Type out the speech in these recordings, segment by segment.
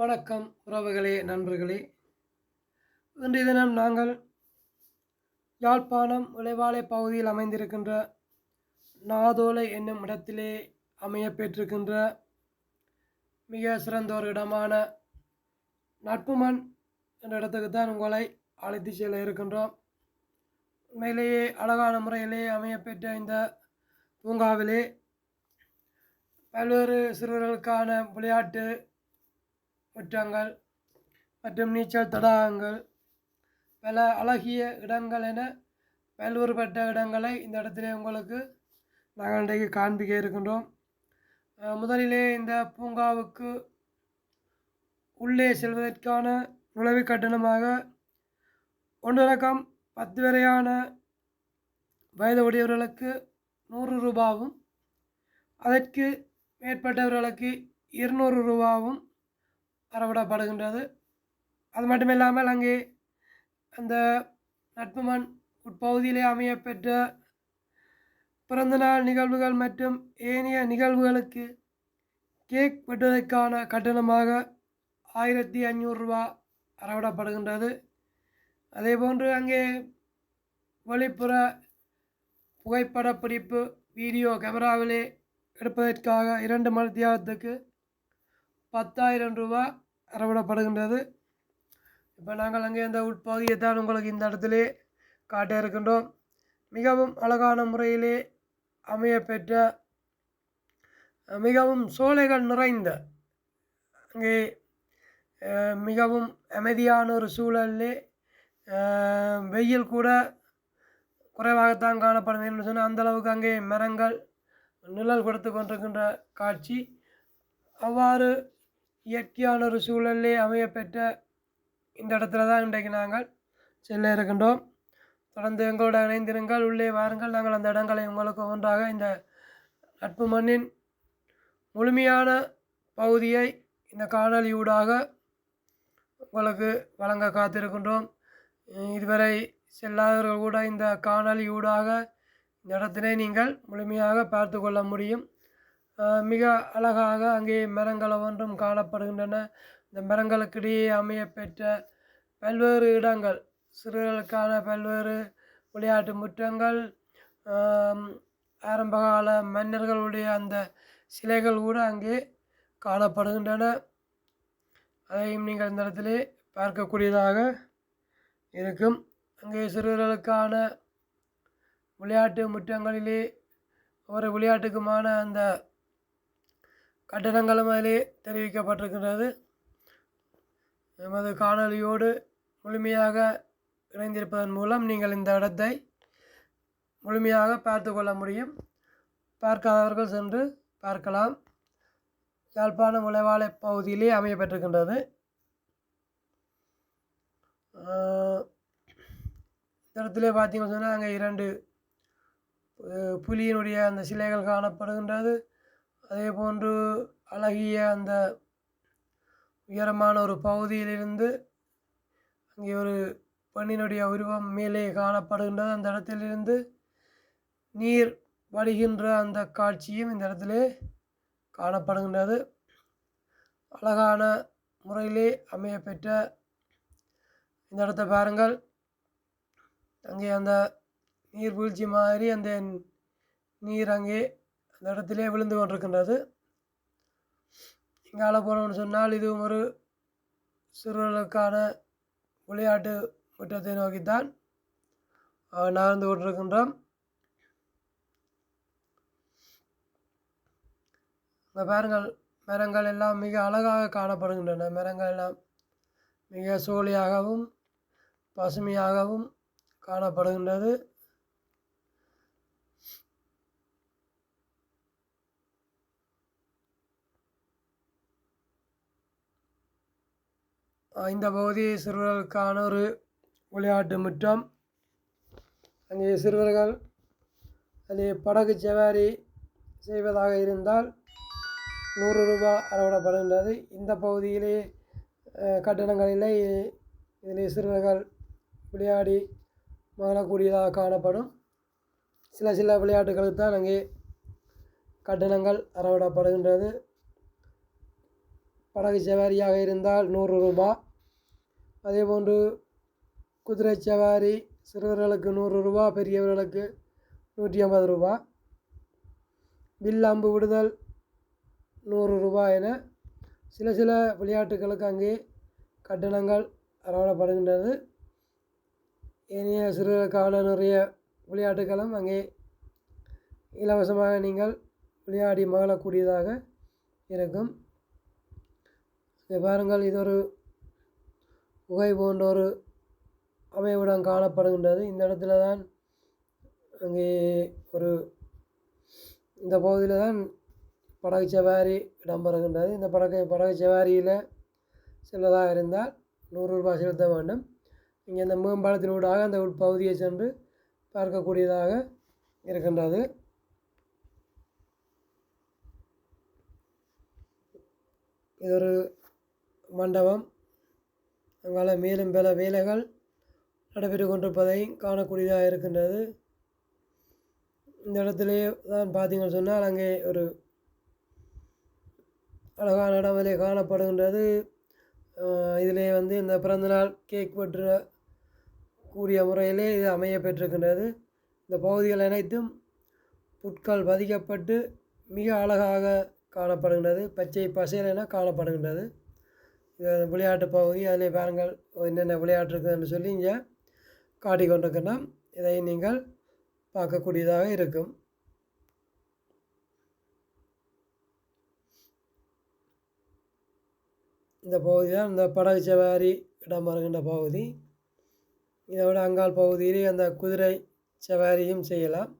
வணக்கம் உறவுகளே நண்பர்களே. இன்றைய தினம் நாங்கள் யாழ்ப்பாணம் விளைவாலை பகுதியில் அமைந்திருக்கின்ற நாதோலை என்னும் இடத்திலே அமைய பெற்றிருக்கின்ற மிக சிறந்த ஒரு இடமான நட்புமண் என்ற இடத்துக்கு தான் உங்களை அழைத்து செல்ல இருக்கின்றோம். உண்மையிலேயே அழகான முறையிலே அமையப்பெற்ற இந்த பூங்காவிலே பல்வேறு சிறுவர்களுக்கான விளையாட்டு வட்டங்கள் மற்றும் நீச்சல் தடாகங்கள். பல அழகிய இடங்கள் என பல்வேறுபட்ட இடங்களை இந்த இடத்திலே உங்களுக்கு நாங்கள் இன்றைக்கு காண்பிக்க இருக்கின்றோம். முதலிலே இந்த பூங்காவுக்கு உள்ளே செல்வதற்கான நுழைவு கட்டணமாக ஒன்றரக்கம் பத்து வரையான வயது உடையவர்களுக்கு நூறு ரூபாவும் அதற்கு மேற்பட்டவர்களுக்கு இருநூறு ரூபாவும் அறவிடப்படுகின்றது அது மட்டும் இல்லாமல் அங்கே அந்த நட்புமண் உட்பகுதியிலே அமையப்பெற்ற பிறந்தநாள் நிகழ்வுகள் மற்றும் ஏனைய நிகழ்வுகளுக்கு கேக் வெட்டுவதற்கான கட்டணமாக ஆயிரத்தி ஐநூறுரூவா அறவிடப்படுகின்றது. அதேபோன்று அங்கே வெளிப்புற புகைப்பட பிடிப்பு வீடியோ கேமராவிலே எடுப்பதற்காக இரண்டு மணி தியாகத்துக்கு பத்தாயிரம் ரூபா அறவிடப்படுகின்றது. இப்போ நாங்கள் அங்கே இந்த உட்பகுதியை தான் உங்களுக்கு இந்த இடத்திலே காட்ட இருக்கின்றோம். மிகவும் அழகான முறையிலே அமையப்பெற்ற மிகவும் சோலைகள் நிறைந்த அங்கே மிகவும் அமைதியான ஒரு சூழலிலே வெயில் கூட குறைவாகத்தான் காணப்படும் என்று சொன்னால் அந்தளவுக்கு அங்கே மரங்கள் நிழல் கொடுத்து கொண்டிருக்கின்ற காட்சி. அவ்வாறு இயற்கையான ஒரு சூழலே அமையப்பெற்ற இந்த இடத்துல தான் இன்றைக்கு நாங்கள் செல்ல இருக்கின்றோம். தொடர்ந்து எங்களோட இணைந்திருங்கள். உள்ளே வாருங்கள். நாங்கள் அந்த இடங்களை உங்களுக்கு ஒன்றாக இந்த நட்பு மண்ணின் முழுமையான பகுதியை இந்த காணொலியூடாக உங்களுக்கு வழங்க காத்திருக்கின்றோம். இதுவரை செல்லாதவர்கள் கூட இந்த காணொலியூடாக இந்த இடத்தினை நீங்கள் முழுமையாக பார்த்து கொள்ள முடியும். மிக அழகாக அங்கே மரங்கள் ஒன்றும் காணப்படுகின்றன. இந்த மரங்களுக்கிடையே அமையப்பெற்ற பல்வேறு இடங்கள் சிறுகளுக்கான பல்வேறு விளையாட்டு முற்றங்கள் ஆரம்பகால மன்னர்களுடைய அந்த சிலைகள் கூட அங்கே காணப்படுகின்றன. அதையும் நீங்கள் இந்த இடத்திலே பார்க்கக்கூடியதாக இருக்கும். அங்கே சிறுவர்களுக்கான விளையாட்டு முற்றங்களிலே ஒரு விளையாட்டுக்குமான அந்த கட்டணங்களும் அதிலே தெரிவிக்கப்பட்டிருக்கின்றது. எமது காணொலியோடு முழுமையாக இணைந்திருப்பதன் மூலம் நீங்கள் இந்த இடத்தை முழுமையாக பார்த்து கொள்ள முடியும். பார்க்காதவர்கள் சென்று பார்க்கலாம். யாழ்ப்பாணம் உழைவாலை பகுதியிலே அமையப்பட்டிருக்கின்றது இந்த இடத்துல பார்த்தீங்கன்னு சொன்னால் அங்கே இரண்டு புலியினுடைய அந்த சிலைகள் காணப்படுகின்றது. அதே போன்று அழகிய அந்த உயரமான ஒரு பகுதியிலிருந்து அங்கே ஒரு பெண்ணினுடைய உருவம் மேலே காணப்படுகின்றது. அந்த இடத்திலிருந்து நீர் வடிகின்ற அந்த காட்சியும் இந்த இடத்திலே காணப்படுகின்றது. அழகான முறையிலே அமையப்பெற்ற இந்த இடத்தை பாருங்கள். அங்கே அந்த நீர்வீழ்ச்சி மாதிரி அந்த நீர் அங்கே அந்த இடத்திலே விழுந்து கொண்டிருக்கின்றது. இங்கால போனோம்னு சொன்னால் இதுவும் ஒரு சிறுவர்களுக்கான விளையாட்டு முற்றத்தை நோக்கித்தான் நகர்ந்து கொண்டிருக்கின்றோம் இந்த பாருங்கள் மரங்கள் எல்லாம் மிக அழகாக காணப்படுகின்றன. மரங்கள் எல்லாம் மிக சூழியாகவும் பசுமையாகவும் காணப்படுகின்றது. இந்த பகுதி சிறுவர்களுக்கான ஒரு விளையாட்டு முற்றம். அங்கே சிறுவர்கள் அங்கே படகு சவாரி செய்வதாக இருந்தால் நூறு ரூபாய் அறவிடப்படுகின்றது இந்த பகுதியிலே கட்டணங்களிலே இல்லை இதிலே சிறுவர்கள் விளையாடி மகிழக்கூடியதாக காணப்படும். சில சில விளையாட்டுகளுக்கு தான் அங்கே கட்டணங்கள் அறவிடப்படுகின்றது படகு சவாரியாக இருந்தால் நூறு ரூபாய் அதே போன்று குதிரை சவாரி சிறுவர்களுக்கு நூறு ரூபா பெரியவர்களுக்கு நூற்றி ஐம்பது ரூபா. வில் அம்பு விடுதல் நூறு ரூபாய் என சில சில விளையாட்டுகளுக்கு அங்கே கட்டணங்கள் அறவிடப்படுகின்றது ஏனைய சிறுவர்களுக்கான நிறைய விளையாட்டுகளும் அங்கே இலவசமாக நீங்கள் விளையாடி மகிழக்கூடியதாக இருக்கும். இங்கே பாருங்கள் இது ஒரு குகை போன்ற ஒரு அமைவிடம் காணப்படுகின்றது. இந்த இடத்துல தான் அங்கே ஒரு இந்த பகுதியில் தான் படகு சவாரி இடம்பெறுகின்றது. இந்த படகு படகு சவாரியில் செல்வதாக இருந்தால் நூறு ரூபாய் செலுத்த வேண்டும். இங்கே இந்த மேம்பாலத்தினூடாக அந்த உட்பகுதியை சென்று பார்க்கக்கூடியதாக இருக்கின்றது. இது ஒரு மண்டபம். அங்கால மேலும் பல வேலைகள் நடைபெற்று கொண்டிருப்பதை காணக்கூடியதாக இருக்கின்றது. இந்த இடத்திலே தான் பார்த்தீங்கன்னு சொன்னால் அங்கே ஒரு அழகான இடம் காணப்படுகின்றது. இதிலே வந்து இந்த பிறந்தநாள் கேக் வெட்டுற கூடிய முறையிலே இது அமைய பெற்றிருக்கின்றது. இந்த பகுதிகள் அனைத்தும் புட்கள் பதிக்கப்பட்டு மிக அழகாக காணப்படுகின்றது. பச்சை பசேல் என காணப்படுகின்றது. விளையாட்டு பகுதி அதிலே பாருங்கள் என்னென்ன விளையாட்டு இருக்குதுன்னு சொல்லி இங்கே காட்டிக்கொண்டிருக்கணும் இதை நீங்கள் பார்க்கக்கூடியதாக இருக்கும். இந்த பகுதி தான் இந்த படகு சவாரி இடம் வருகின்ற பகுதி. இதை விட அங்கால் பகுதியிலே அந்த குதிரை சவாரியும் செய்யலாம்.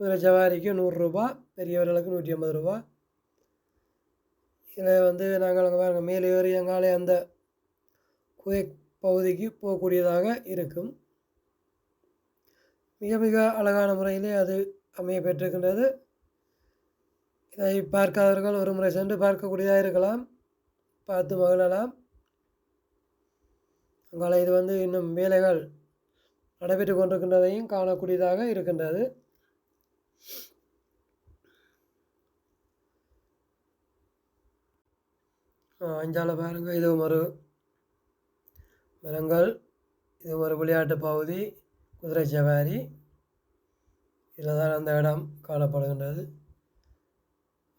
குதிரை சவாரிக்கு நூறுரூபா பெரியவர்களுக்கு நூற்றி ஐம்பது ரூபா. இதை வந்து நாங்கள் அங்கே பாருங்கள் மேலே ஏறி அந்த குகை பகுதிக்கு போகக்கூடியதாக இருக்கும். மிக மிக அழகான முறையிலே அது அமைய பெற்றிருக்கின்றது. இதை பார்க்காதவர்கள் ஒரு முறை சென்று பார்க்கக்கூடியதாக இருக்கலாம். பார்த்து மகிழலாம். அங்கால இது வந்து இன்னும் வேலைகள் நடைபெற்று கொண்டிருக்கின்றதையும் காணக்கூடியதாக இருக்கின்றது. அஞ்சால பாருங்க இது ஒரு மரங்கள் இது ஒரு விளையாட்டு பகுதி குதிரை சவாரி. இதில் தான் அந்த இடம் காணப்படுகின்றது.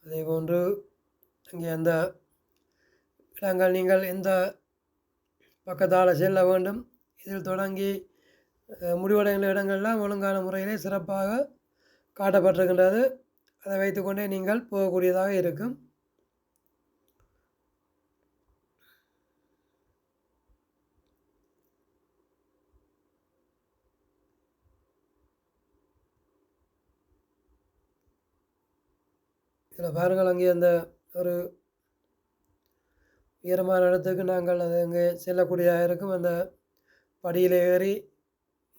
அதே போன்று அங்கே அந்த இடங்கள் நீங்கள் எந்த பக்கத்தால் செல்ல வேண்டும் இதில் தொடங்கி முடிவடைகின்ற இடங்கள்லாம் ஒழுங்கான முறையிலே சிறப்பாக காட்டப்பட்டிருக்கின்றது. அதை வைத்துக்கொண்டே நீங்கள் போகக்கூடியதாக இருக்கும். இதில் பாருங்கள் அங்கே அந்த ஒரு உயரமான இடத்துக்கு நாங்கள் அது அங்கே செல்லக்கூடியதாக இருக்கும். அந்த படியில் ஏறி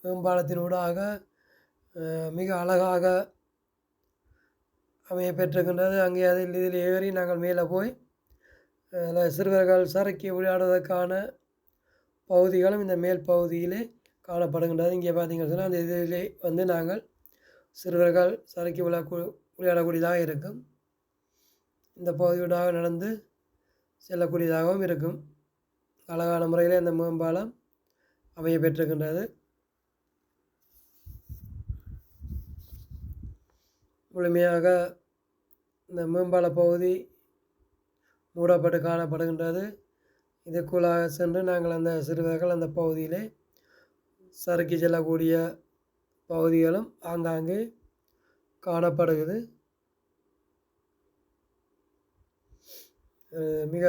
மேம்பாலத்தினூடாக மிக அழகாக அமைய பெற்றிருக்கின்றது. அங்கே அதில் இதில் ஏறி நாங்கள் மேலே போய் அதில் சிறுவர்கள் சறுக்கி விளையாடுவதற்கான பகுதிகளும் இந்த மேல் பகுதியிலே காணப்படுகின்றது. இங்கே பார்த்தீங்கன்னு சொன்னால் அந்த இதிலே வந்து நாங்கள் சிறுவர்கள் சறுக்கி விளையாட விளையாடக்கூடியதாக இருக்கும். இந்த பகுதியூடாக நடந்து செல்லக்கூடியதாகவும் இருக்கும். அழகான முறையில் இந்த மேம்பாலம் அமைய பெற்றிருக்கின்றது. முழுமையாக இந்த மேம்பால பகுதி மூடப்பட்டு காணப்படுகின்றது. இதுக்குள்ளாக சென்று நாங்கள் அந்த சிறுவர்கள் அந்த பகுதியிலே சறுக்கி செல்லக்கூடிய பகுதிகளும் ஆங்காங்கே காணப்படுகிறது. மிக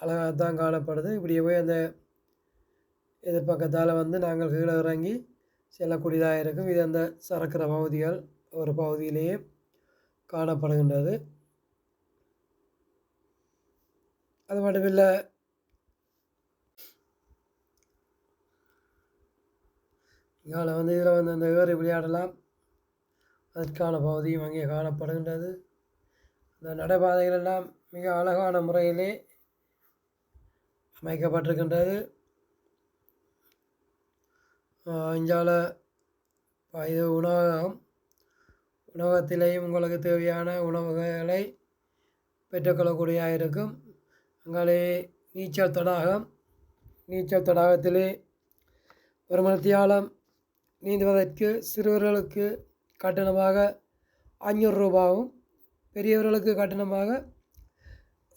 அழகாக தான் காணப்படுது. இப்படியே போய் அந்த எதிர்பக்கத்தால் வந்து நாங்கள் கீழே இறங்கி செல்லக்கூடியதாக இருக்கும். இது அந்த சரக்கிற பகுதிகள் ஒரு பகுதியிலேயே காணப்படுகின்றது. அது மட்டுமில்லை இங்கால வந்து இதில் வந்து அந்த ஏறி விளையாடலாம். அதற்கான பகுதியும் அங்கே காணப்படுகின்றது. இந்த நடைபாதைகள் எல்லாம் மிக அழகான முறையிலே அமைக்கப்பட்டிருக்கின்றது. அஞ்சால இது உணவகம். உணவகத்திலேயும் உங்களுக்கு தேவையான உணவுகளை பெற்றுக்கொள்ளக்கூடியதாக இருக்கும். அங்காலே நீச்சல் தடாகம். நீச்சல் தடாகத்திலே ஒரு மணித்தியாலம் நீந்துவதற்கு சிறுவர்களுக்கு கட்டணமாக ஐநூறு ரூபாவும் பெரியவர்களுக்கு கட்டணமாக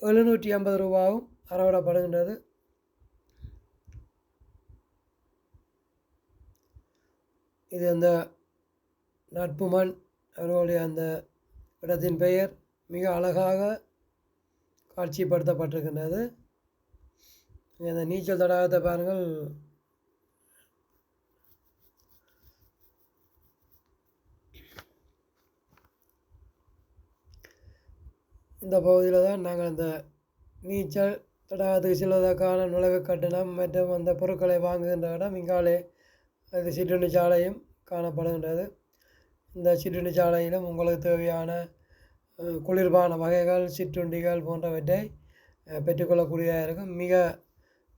எழுநூற்றி ஐம்பது ரூபாவும் அறவிடப்படுகின்றது இது அந்த நட்புமன் அவர்களுடைய அந்த இடத்தின் பெயர் மிக அழகாக காட்சிப்படுத்தப்பட்டிருக்கின்றது. இந்த நீச்சல் தடாகத்தை பாருங்கள். இந்த பகுதியில் தான் நாங்கள் அந்த நீச்சல் தடாகத்துக்கு செல்வதற்கான நுழைவு கட்டணம் மற்றும் அந்த பொருட்களை வாங்குகின்ற இடம் இங்காலே அது சிற்றுண்டி சாலையும் காணப்படுகின்றது. இந்த சிற்றுண்டி சாலையிலும் உங்களுக்கு தேவையான குளிர்பான வகைகள் சிற்றுண்டிகள் போன்றவற்றை பெற்றுக்கொள்ளக்கூடியதாக இருக்கும். மிக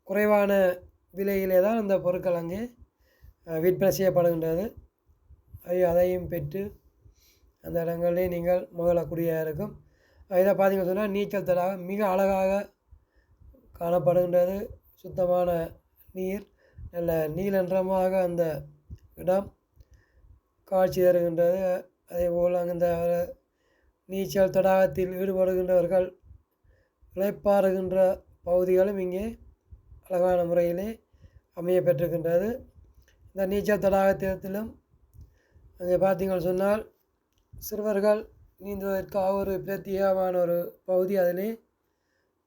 குறைவான விலையிலே தான் அந்த பொருட்கள் அங்கே விற்பனை செய்யப்படுகின்றது. அதையும் பெற்று அந்த இடங்களிலே நீங்கள் முதலக்கூடியதாக இருக்கும். இதை பார்த்தீங்கன்னு சொன்னால் நீச்சல் தடாகம் மிக அழகாக காணப்படுகின்றது. சுத்தமான நீர் நல்ல நீலன்றமாக அந்த இடம் காட்சி தருகின்றது. அதேபோல் அந்த நீச்சல் தடாகத்தில் ஈடுபடுகின்றவர்கள் இளைப்பாறுகின்ற பகுதிகளும் இங்கே அழகான முறையிலே அமைய பெற்றிருக்கின்றது. இந்த நீச்சல் தடாகத்திலும் அங்கே பார்த்தீங்கன்னு சொன்னால் சிறுவர்கள் நீந்துவதற்காக ஒரு பிரத்யேகமான ஒரு பகுதி அதிலே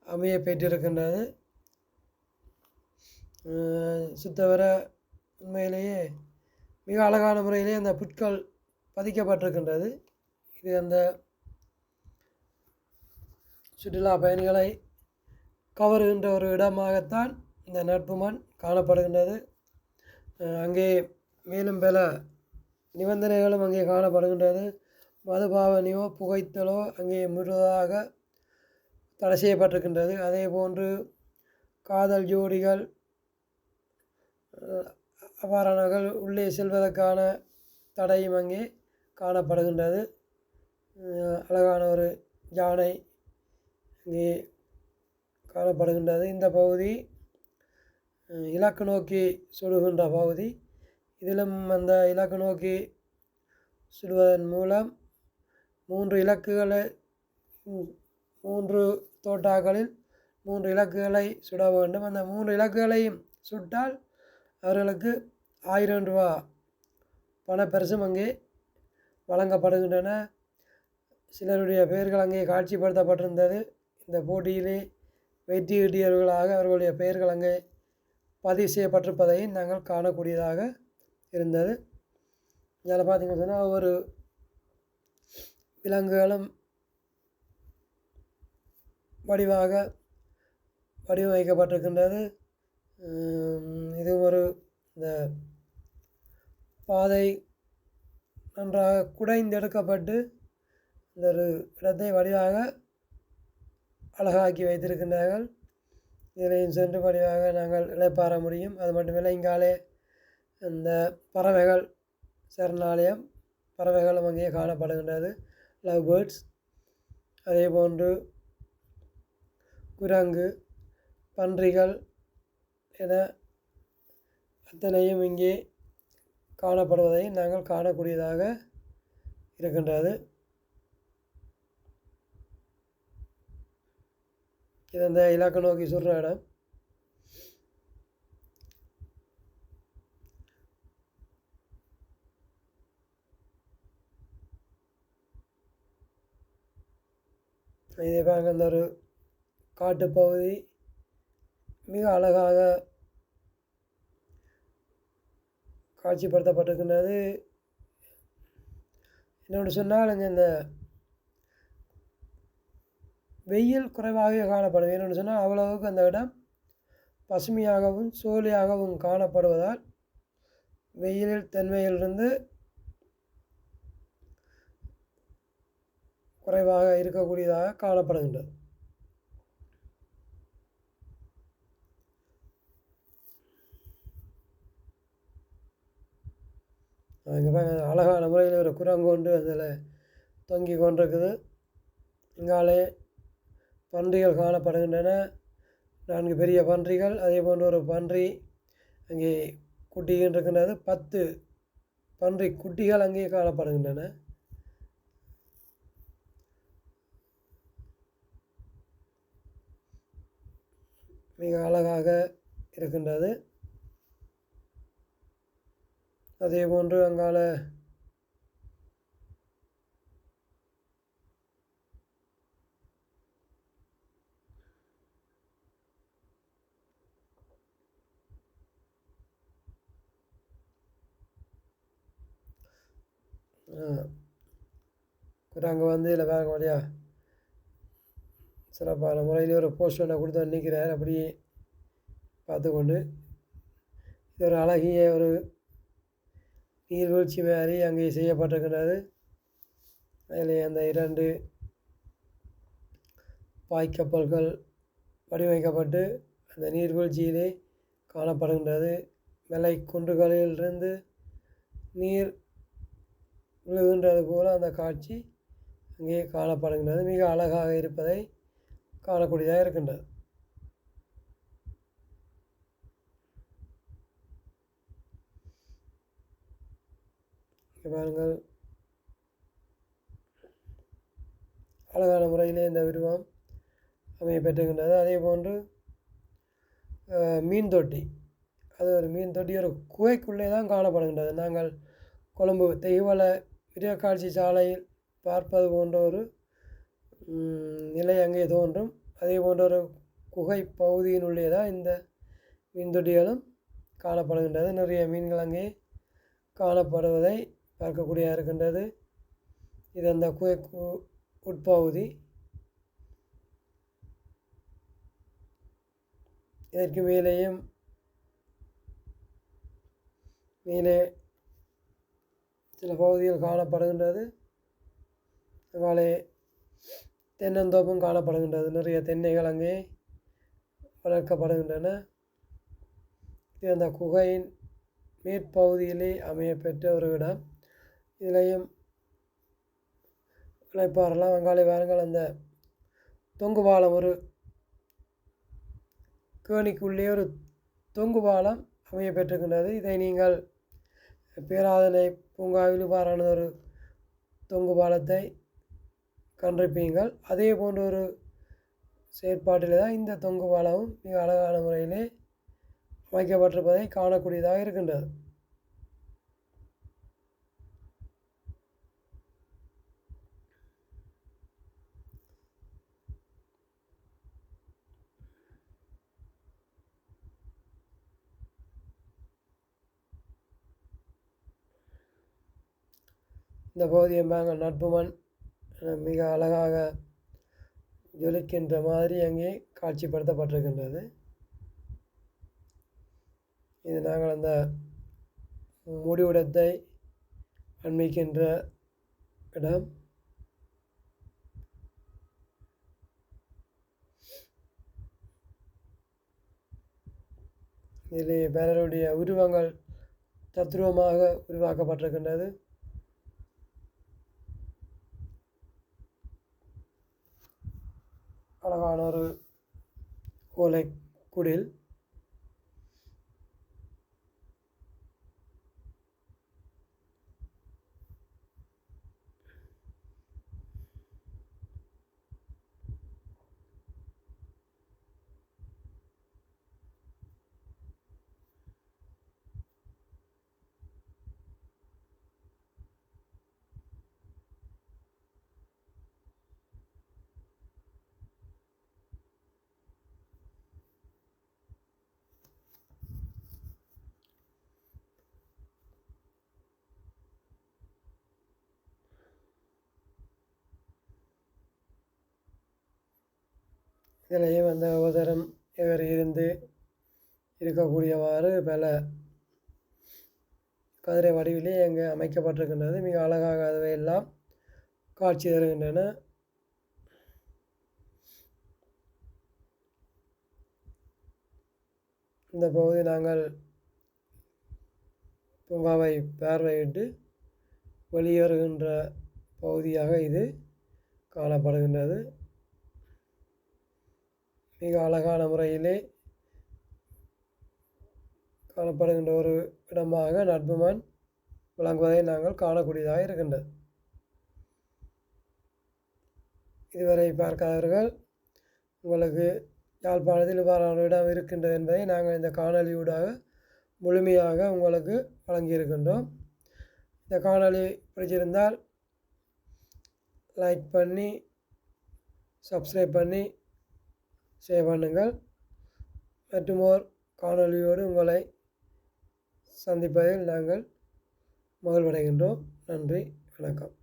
அமைய பெற்றிருக்கின்றது. சுத்தவர உண்மையிலேயே மிக அழகான முறையிலே அந்த புட்கள் பதிக்கப்பட்டிருக்கின்றது. இது அந்த சுற்றுலா பயணிகளை கவருகின்ற ஒரு இடமாகத்தான் இந்த நட்பு மண் காணப்படுகின்றது. அங்கே மேலும் பல நிபந்தனைகளும் அங்கே காணப்படுகின்றது. மதுபாவனையோ புகைத்தலோ அங்கே முழுவதாக தடை செய்யப்பட்டிருக்கின்றது. அதே போன்று காதல் ஜோடிகள் அவ்வாறானவர்கள் உள்ளே செல்வதற்கான தடையும் அங்கே காணப்படுகின்றது. அழகான ஒரு யானை இங்கே காணப்படுகின்றது. இந்த பகுதி இலக்கு நோக்கி சுடுகின்ற பகுதி. இதிலும் அந்த இலக்கு நோக்கி சுடுவதன் மூலம் மூன்று இலக்குகளை மூன்று தோட்டாக்களில் மூன்று இலக்குகளை சுட வேண்டும். அந்த மூன்று இலக்குகளையும் சுட்டால் அவர்களுக்கு ஆயிரம் ரூபா பணப்பரிசும் அங்கே வழங்கப்படுகின்றன. சிலருடைய பெயர்கள் அங்கே காட்சிப்படுத்தப்பட்டிருந்தது. இந்த போட்டியிலே வெற்றி அவர்களுடைய பெயர்கள் அங்கே பதிவு செய்யப்பட்டிருப்பதையும் நாங்கள் காணக்கூடியதாக இருந்தது. இதில் பார்த்தீங்கன்னு சொன்னால் ஒரு விலங்குகளும் வடிவாக வடிவமைக்கப்பட்டிருக்கின்றது. இது ஒரு இந்த பாதை நன்றாக குடைந்தெடுக்கப்பட்டு இந்த ஒரு இடத்தை வடிவாக அழகாக்கி வைத்திருக்கின்றார்கள். இதிலையும் சென்று வடிவாக நாங்கள் இழைப்பாற முடியும். அது மட்டுமில்லை இங்காலே இந்த பறவைகள் சரணாலயம் பறவைகளும் அங்கே காணப்படுகின்றது. லவ் பேர்ட்ஸ் அதே போன்று குரங்கு பன்றிகள் என அத்தனையும் இங்கே காணப்படுவதை நாங்கள் காணக்கூடியதாக இருக்கின்றது. இது அந்த இலக்க நோக்கி சொல்கிற இடம். இதே பாருங்க அந்த ஒரு காட்டுப்பகுதி மிக அழகாக காட்சிப்படுத்தப்பட்டிருக்கின்றது. என்னோட சொன்னால் இங்கே இந்த வெயில் குறைவாகவே காணப்படும் என்னென்னு சொன்னால் அவ்வளவுக்கு அந்த இடம் பசுமையாகவும் சோழியாகவும் காணப்படுவதால் வெயிலில் தன்மையிலிருந்து குறைவாக இருக்கக்கூடியதாக காணப்படுகின்றது. இங்கே பாருங்க அழகான முறையில் ஒரு குரங்கொண்டு அதில் தொங்கி கொண்டிருக்குது. இங்காலே பன்றிகள் காணப்படுகின்றன. நான்கு பெரிய பன்றிகள் அதே போன்று ஒரு பன்றி அங்கே குட்டிகின்றிருக்கின்றது பத்து பன்றி குட்டிகள் அங்கே காணப்படுகின்றன. மிக அழகாக இருக்கின்றது. அதே போன்று அங்கால அங்கே வந்து இல்லை பாருங்க வழியா சிறப்பான முறையில் ஒரு போஸ்ட் ஒன்றை கொடுத்து நிற்கிறார் அப்படியே பார்த்துக்கொண்டு இது ஒரு அழகிய ஒரு நீர்வீழ்ச்சி மாதிரி அங்கே செய்யப்பட்டிருக்கின்றது அதில் அந்த இரண்டு பாய்க்கப்பல்கள் வடிவமைக்கப்பட்டு அந்த நீர்வீழ்ச்சியிலே காணப்படுகின்றது. மலை குன்றுகளிலிருந்து நீர் விழுகின்றது போல அந்த காட்சி அங்கே காணப்படுகின்றது. மிக அழகாக இருப்பதை காணக்கூடியதாக இருக்கின்றது. இங்கே பாருங்கள். அழகான முறையிலே இந்த விருவம் அமைய பெற்றுகின்றது அதே போன்று மீன் தொட்டி. அது ஒரு மீன் தொட்டி ஒரு குகைக்குள்ளே தான் காணப்படுகின்றது. நாங்கள் கொழும்பு தெய்வல விரியக்காட்சி சாலையில் பார்ப்பது போன்ற ஒரு நிலை அங்கே தோன்றும் அதே போன்ற ஒரு குகை பகுதியினுள்ளே தான் இந்த மீன்தொட்டிகளும் காணப்படுகின்றது. நிறைய மீன்கள் அங்கே காணப்படுவதை பார்க்கக்கூடிய இருக்கின்றது. இது அந்த குகை கு- உட்பகுதி. இதற்கு மேலேயும் மேலே சில பகுதிகள் காணப்படுகின்றது. அதனாலே தென்னந்தோப்பும் காணப்படுகின்றது நிறைய தென்னைகள் அங்கே வளர்க்கப்படுகின்றன. இது அந்த குகையின் மேற்பகுதியிலே அமையப்பெற்ற ஒரு இடம். இதிலையும் இளைப்பாறலாம். வங்காளி வாருங்கள் அந்த தொங்கு பாலம் ஒரு கேணிக்குள்ளே ஒரு தொங்கு பாலம் அமைய பெற்றிருக்கின்றது. இதை நீங்கள் பேராதனை பூங்காவில் பாரான ஒரு தொங்கு பாலத்தை கண்டிருப்பீங்கள். அதே போன்ற ஒரு செயற்பாட்டில் தான் இந்த தொங்கு பாலமும் மிக அழகான முறையிலே அமைக்கப்பட்டிருப்பதை காணக்கூடியதாக இருக்கின்றது. இந்த பகுதியை பாருங்கள். நட்புமன் மிக அழகாக ஜொலிக்கின்ற மாதிரி அங்கே காட்சிப்படுத்தப்பட்டிருக்கின்றது. இது நாங்கள் அந்த முடிவிடத்தை அண்மிக்கின்ற இடம். இதில் பலருடைய உருவங்கள் தத்ரூபமாக உருவாக்கப்பட்டிருக்கின்றது. அழகான ஒரு ஓலை குடில். இதிலேயே அந்த அவதரம் இவர் இருந்து இருக்கக்கூடியவாறு பல கதிரை வடிவிலே அங்கே அமைக்கப்பட்டிருக்கின்றது. மிக அழகாக அதுவை எல்லாம் காட்சி தருகின்றன. இந்த பகுதி நாங்கள் பூங்காவை பார்வையிட்டு வெளியேறுகின்ற பகுதியாக இது காணப்படுகின்றது. மிக அழகான முறையிலே காணப்படுகின்ற ஒரு இடமாக நட்புமான் விளங்குவதை நாங்கள் காணக்கூடியதாக இருக்கின்றது. இதுவரை பார்க்காதவர்கள் உங்களுக்கு யாழ்ப்பாணத்தில் இவ்வாறான இடம் இருக்கின்றது என்பதை நாங்கள் இந்த காணொளியூடாக முழுமையாக உங்களுக்கு வழங்கியிருக்கின்றோம். இந்த காணொளி பிடிச்சிருந்தால் லைக் பண்ணி சப்ஸ்கிரைப் பண்ணி ஷேர் பண்ணுங்கள் மற்றும் ஓர் காணொளியோடு உங்களை சந்திப்பதில் நாங்கள் மகிழ்வடைகின்றோம். நன்றி வணக்கம்.